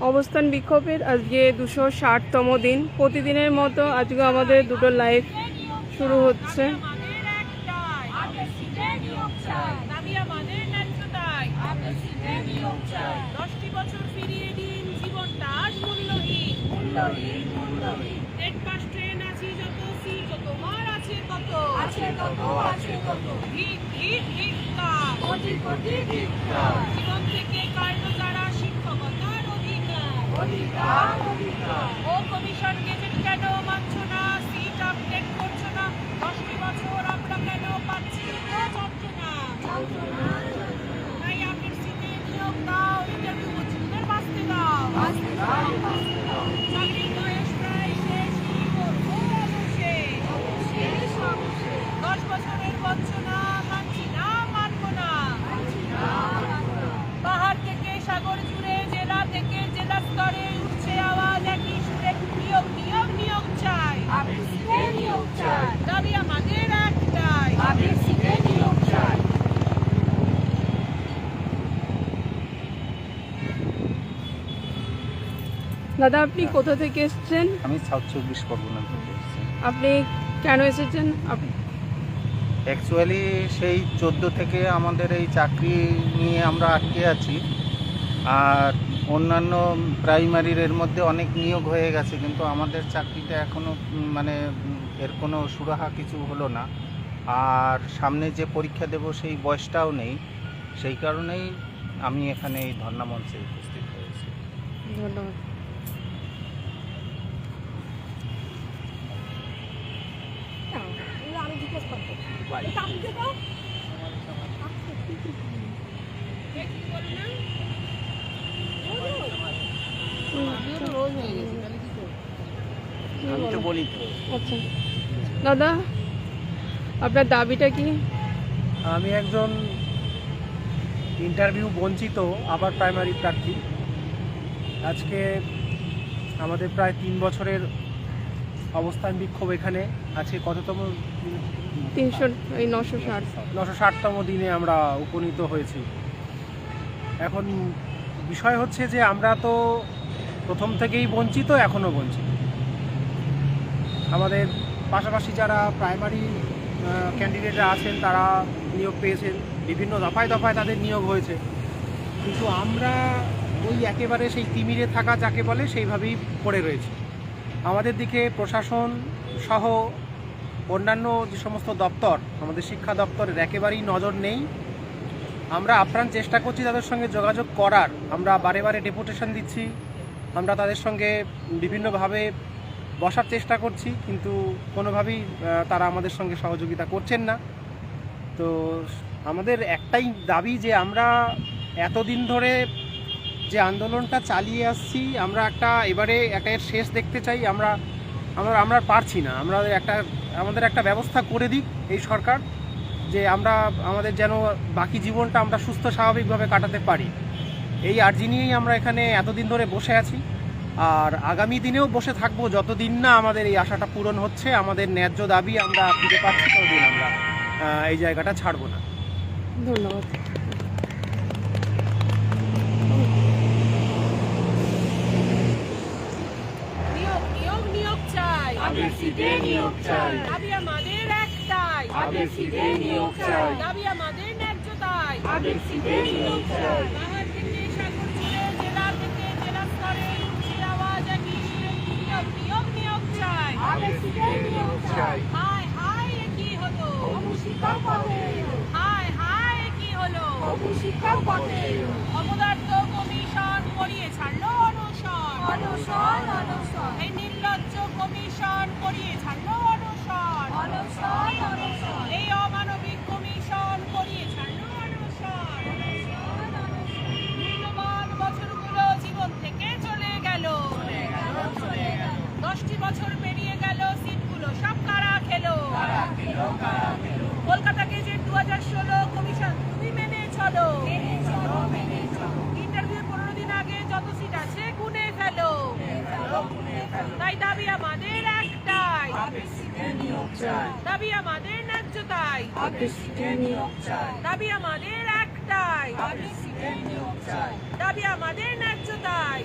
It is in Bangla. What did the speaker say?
অবস্থান বিক্ষোভের আজকে দুশো ষাটতম দিন প্রতিদিনের মতো আজকে আমাদের দুটো লাইভ শুরু হচ্ছে। জীবন থেকে যারা শিক্ষকতার অধিকার ও কমিশন গেজেট কেন মানছ না? সিট আপডেট করছ না? দশটি বছর আমরা কেন পাচ্ছি না যন্ত্রণা তাই আপনি সিটে নিয়োগ দাও ইন্টারভিউ বুঝতে বাঁচতে দাও চাকরির বয়স প্রায় শেষ কি করব অবশেষ দশ বছরের বঞ্চনা মানছি না মানবো না পাহাড় থেকে সাগর জুড়ে জেলা থেকে জেলা স্তরে উঠছে আওয়াজ একই সুরে নিয়োগ নিয়োগ নিয়োগ চাই দাবি আমাদের একটাই দাদা আপনি কোথা থেকে এসেছেন? আমি সাউথ চব্বিশ পরগনা থেকে আপনি কেন এসেছেন? আপ- অ্যাকচুয়ালি সেই চোদ্দ থেকে আমাদের এই চাকরি নিয়ে আমরা আটকে আছি। আর অন্যান্য প্রাইমারির এর মধ্যে অনেক নিয়োগ হয়ে গেছে কিন্তু আমাদের চাকরিটা এখনও মানে এর কোনো সুরাহা কিছু হলো না। আর সামনে যে পরীক্ষা দেব সেই বয়সটাও নেই। সেই কারণেই আমি এখানে এই ধর্ণা মঞ্চে উপস্থিত হয়েছি। ধন্যবাদ। আমি তো বলি তো। আচ্ছা। দাদা আপনার দাবিটা কি? আমি একজন ইন্টারভিউ বঞ্চিত আবার প্রাইমারি প্রার্থী। আজকে আমাদের প্রায় তিন বছরের অবস্থান বিক্ষোভ এখানে আজকে কততম তিনশো এই নশো ষাট। নশো ষাটতম দিনে আমরা উপনীত হয়েছি। এখন বিষয় হচ্ছে যে আমরা তো প্রথম থেকেই বঞ্চিত এখনও বঞ্চিত। আমাদের পাশাপাশি যারা প্রাইমারি ক্যান্ডিডেটরা আছেন তারা নিয়োগ পেয়েছেন। বিভিন্ন দফায় দফায় তাদের নিয়োগ হয়েছে। কিন্তু আমরা ওই একেবারে সেই তিমিরে থাকা যাকে বলে সেইভাবেই পড়ে রয়েছে। আমাদের দিকে প্রশাসন সহ অন্যান্য যে সমস্ত দপ্তর, আমাদের শিক্ষা দপ্তরের একেবারেই নজর নেই। আমরা আপ্রাণ চেষ্টা করছি তাদের সঙ্গে যোগাযোগ করার। আমরা বারে বারে ডেপুটেশন দিচ্ছি। আমরা তাদের সঙ্গে বিভিন্নভাবে বসার চেষ্টা করছি, কিন্তু কোনোভাবেই তারা আমাদের সঙ্গে সহযোগিতা করছেন না। তো আমাদের একটাই দাবি যে আমরা এতদিন ধরে যে আন্দোলনটা চালিয়ে আসছি, আমরা একটা এবারে একটা এর শেষ দেখতে চাই, আমরা আমরা আমরা পারছি না। আমরা একটা, আমাদের একটা ব্যবস্থা করে দিক এই সরকার, যে আমরা, আমাদের যেন বাকি জীবনটা আমরা সুস্থ স্বাভাবিকভাবে কাটাতে পারি। এই আর্জি নিয়েই আমরা এখানে এতদিন ধরে বসে আছি। আর আগামী দিনেও বসে থাকব, যতদিন না আমাদের এই আশাটা পূরণ হচ্ছে, আমাদের ন্যায্য দাবি আমরা ফিরে পাচ্ছি, ততদিন আমরা এই জায়গাটা ছাড়বো না। ধন্যবাদ নিয়োগ নিয়োগ নিয়োগ চাই দাবি আমাদের একটাই। দাবি আমাদের ন্যায্যতাই। পাহাড় থেকে সাগর জুড়ে জেলা থেকে জেলা স্তরে উঠছে আওয়াজ একই সুরে নিয়োগ নিয়োগ নিয়োগ চাই হায় হায় এ কি হলো হায় হায় এ কি হলো অপদার্থ কমিশন করিয়ে ছাড়লো অনশন এই নির্লজ্জ কমিশন করিয়ে ছাড়লো অনশন এই অমানবিক কমিশন করিয়ে ছাড়লো অনশন মূল্যবান বছরগুলো জীবন থেকে চলে গেল দশটি বছর পেরিয়ে গেল সিটগুলো সব কারা খেলো কলকাতা গেজেট দু হাজার ষোলো কমিশন তুমি মেনে চলো ইন্টারভিউ পনেরো দিন আগে যত সিট আছে গুনে ফেলো তাই দাবি আমাদের একটাই। দাবি আমাদের ন্যায্যতাই। দাবি আমাদের একটাই। দাবি আমাদের ন্যায্য দায়